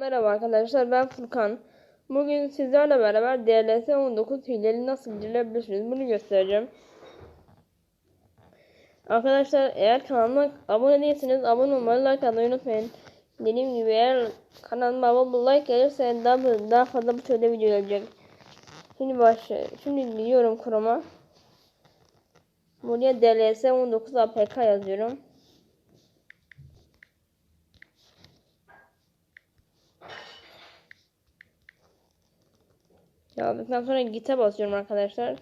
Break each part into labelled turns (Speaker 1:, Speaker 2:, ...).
Speaker 1: Merhaba arkadaşlar ben Furkan. Bugün sizlerle beraber DLS 19 hileli nasıl indirebilirsiniz bunu göstereceğim. Arkadaşlar eğer kanalıma abone değilseniz abone olmayı like atmayı unutmayın. Dediğim gibi eğer kanalıma abone like gelirse daha, daha fazla bu türde video gelecek. Şimdi baş şimdi gidiyorum Chrome'a. Buraya DLS 19 APK yazıyorum. Yazdıktan sonra git'e basıyorum arkadaşlar.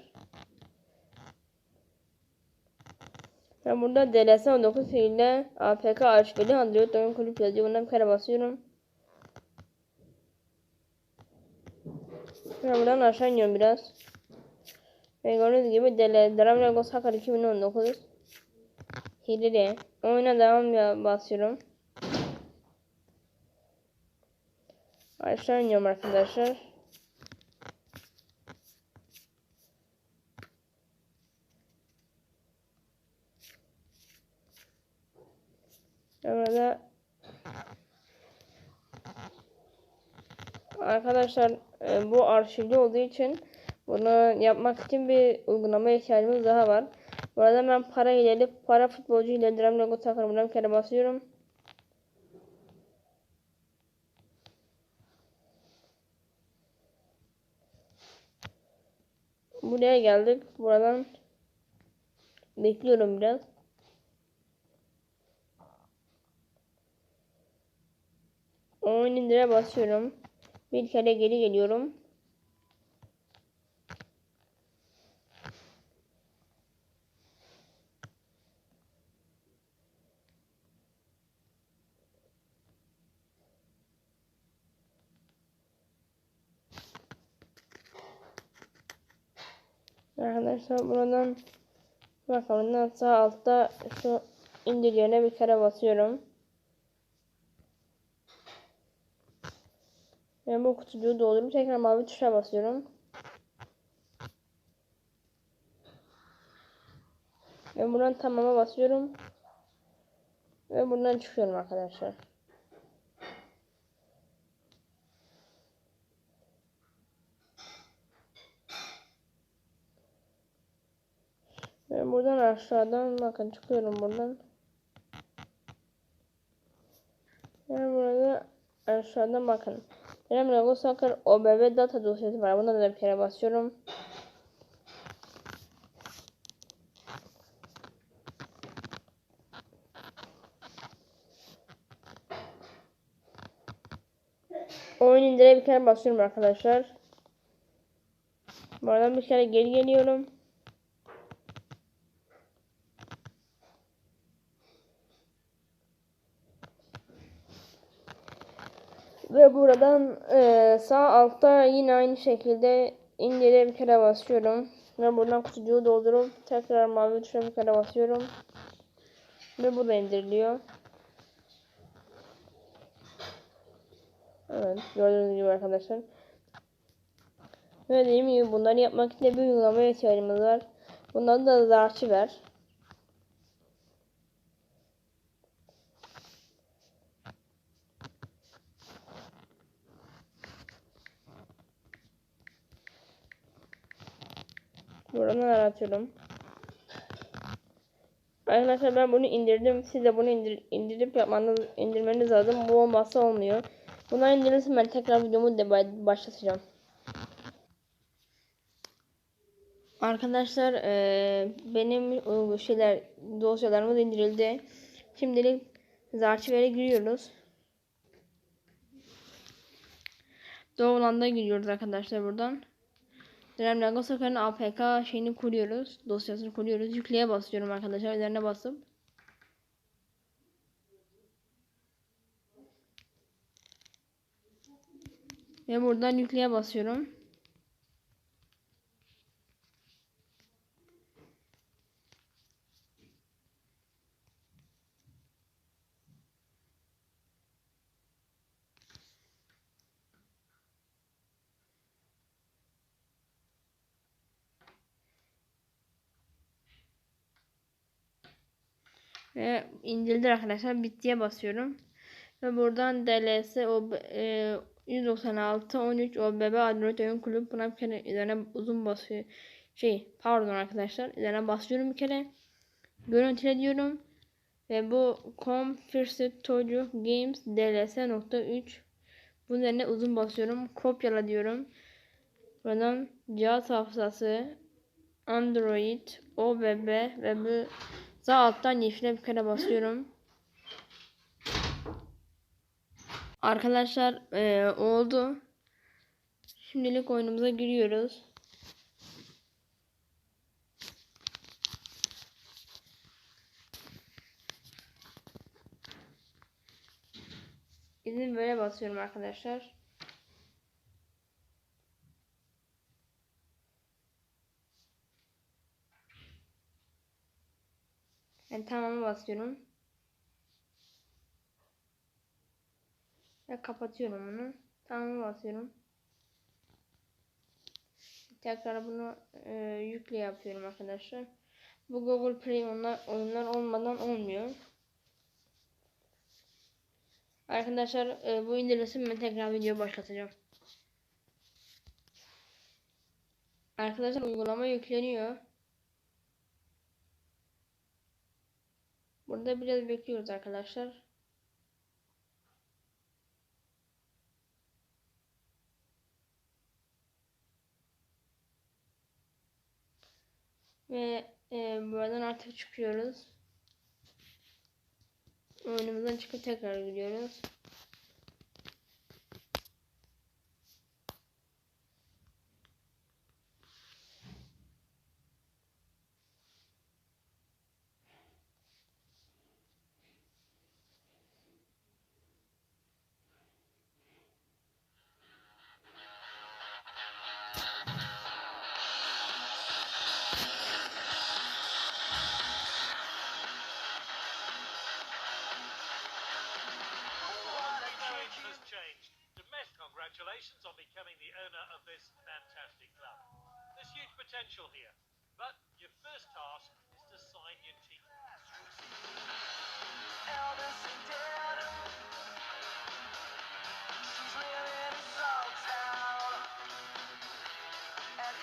Speaker 1: Ben burada DLS 19 ile APK arşivli Android oyun kulüp yazıyor. Bundan bir kere basıyorum. Ben buradan aşağı iniyorum biraz. Ve gördüğünüz gibi DL Drum Lagos Hacker 2019 Hileli. Oyuna devam ya basıyorum. Aşağı iniyorum arkadaşlar. Burada arkadaşlar e, bu arşivli olduğu için bunu yapmak için bir uygulama ihtiyacımız daha var. Burada ben para ileri para futbolcu ile dram logo takarım. Buradan kere basıyorum. Buraya geldik. Buradan bekliyorum biraz. Oyun indire basıyorum. Bir kere geri geliyorum. Arkadaşlar buradan bakalım sağ altta şu indir yerine bir kere basıyorum. Ben bu kutucuğu doldurup tekrar mavi tuşa basıyorum. Ve buradan tamama basıyorum. Ve buradan çıkıyorum arkadaşlar. Ve buradan aşağıdan bakın çıkıyorum buradan. Ve burada aşağıdan bakın. Benim Lego Soccer OBB data dosyası var. Buna da bir kere basıyorum. Oyun indire bir kere basıyorum arkadaşlar. Buradan bir kere geri geliyorum. Buradan e, sağ altta yine aynı şekilde indire bir kere basıyorum. Ve buradan kutucuğu doldurup tekrar mavi tuşa bir kere basıyorum. Ve bu da indiriliyor. Evet gördüğünüz gibi arkadaşlar. Ve dediğim gibi bunları yapmak için de bir uygulamaya ihtiyacımız var. Bundan da zarçı ver. Buradan aratıyorum. Arkadaşlar ben bunu indirdim. Siz de bunu indir, indirip yapmanız, indirmeniz lazım. Bu olmazsa olmuyor. Bunlar indirirse ben tekrar videomu de başlatacağım. Arkadaşlar e, benim şeyler dosyalarımız indirildi. Şimdilik arşivlere giriyoruz. Doğulan'da giriyoruz arkadaşlar buradan. RAM Lego Soccer'ın APK şeyini kuruyoruz. Dosyasını kuruyoruz. Yükleye basıyorum arkadaşlar. Üzerine basıp. Ve buradan yükleye basıyorum. Ve indirdi arkadaşlar. Bittiye basıyorum. Ve buradan DLS o e, 196 13 OBB Android oyun kulübü buna bir kere üzerine uzun basıyor. Şey pardon arkadaşlar üzerine basıyorum bir kere. Görüntüle diyorum. Ve bu Confirst Çocuk Games DLS.3 bunun üzerine uzun basıyorum. Kopyala diyorum. Buradan cihaz hafızası Android OBB ve bu sağ alttan yeşile bir kere basıyorum. Arkadaşlar eee, oldu. Şimdilik oyunumuza giriyoruz. İzin böyle basıyorum arkadaşlar. Ben tamam'a basıyorum. Ve kapatıyorum bunu. Tamam'a basıyorum. Tekrar bunu e, yükle yapıyorum arkadaşlar. Bu Google Play onlar, oyunlar olmadan olmuyor. Arkadaşlar e, bu indirilsin ben tekrar video başlatacağım. Arkadaşlar uygulama yükleniyor. Burada biraz bekliyoruz arkadaşlar. Ve e, buradan artık çıkıyoruz. Oyunumuzdan çıkıp tekrar gidiyoruz.
Speaker 2: Potential here, but your first task is to sign your team.
Speaker 3: Elvis and dead. She's living in Saltown. And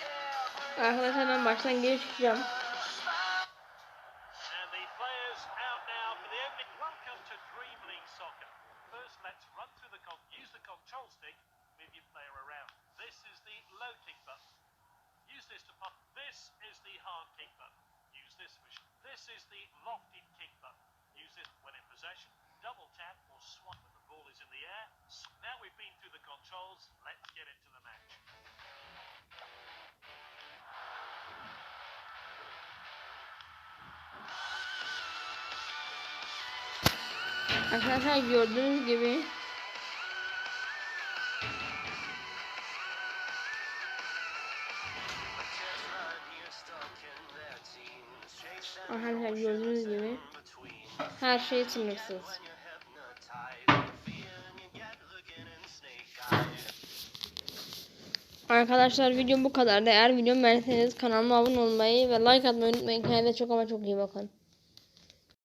Speaker 3: every
Speaker 1: Arkadaşlar ben baştan geri çıkacağım.
Speaker 2: And the players out now for the opening. Welcome to Dream League Soccer. First, let's run through the con- use the control stick, move your player around. This is the low kick button. Use this to pop. This is the hard kick button. Use this for. sh- This lofted kick button. Use this when in possession. Double tap or swipe when the ball is in the air. Now we've been through the controls. Let's get into the match.
Speaker 1: Arkadaşlar gördüğünüz gibi gibi her şey sınırsız. Arkadaşlar video bu kadardı. Eğer videomu beğendiyseniz kanalıma abone olmayı ve like atmayı unutmayın. Kendinize çok ama çok iyi bakın.